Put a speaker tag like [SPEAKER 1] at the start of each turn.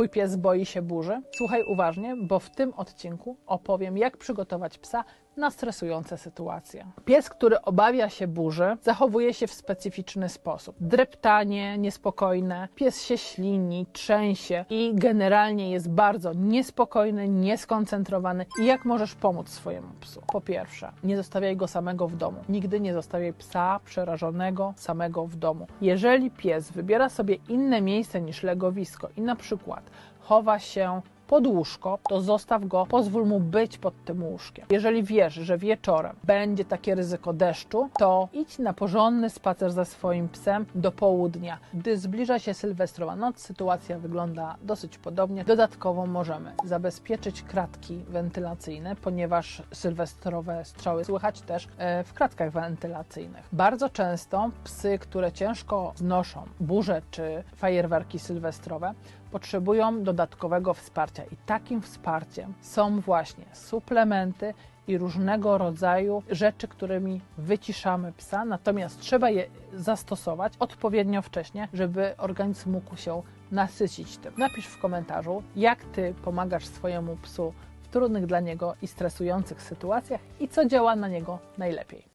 [SPEAKER 1] Twój pies boi się burzy? Słuchaj uważnie, bo w tym odcinku opowiem, jak przygotować psa na stresujące sytuacje. Pies, który obawia się burzy, zachowuje się w specyficzny sposób. Dreptanie, niespokojne, pies się ślini, trzęsie i generalnie jest bardzo niespokojny, nieskoncentrowany. I jak możesz pomóc swojemu psu? Po pierwsze, nie zostawiaj go samego w domu. Nigdy nie zostawiaj psa przerażonego samego w domu. Jeżeli pies wybiera sobie inne miejsce niż legowisko i na przykład chowa się pod łóżko, to zostaw go, pozwól mu być pod tym łóżkiem. Jeżeli wiesz, że wieczorem będzie takie ryzyko deszczu, to idź na porządny spacer ze swoim psem do południa. Gdy zbliża się sylwestrowa noc, sytuacja wygląda dosyć podobnie. Dodatkowo możemy zabezpieczyć kratki wentylacyjne, ponieważ sylwestrowe strzały słychać też e, w kratkach wentylacyjnych. Bardzo często psy, które ciężko znoszą burze czy fajerwerki sylwestrowe, potrzebują dodatkowego wsparcia i takim wsparciem są właśnie suplementy i różnego rodzaju rzeczy, którymi wyciszamy psa, natomiast trzeba je zastosować odpowiednio wcześnie, żeby organizm mógł się nasycić tym. Napisz w komentarzu, jak ty pomagasz swojemu psu w trudnych dla niego i stresujących sytuacjach i co działa na niego najlepiej.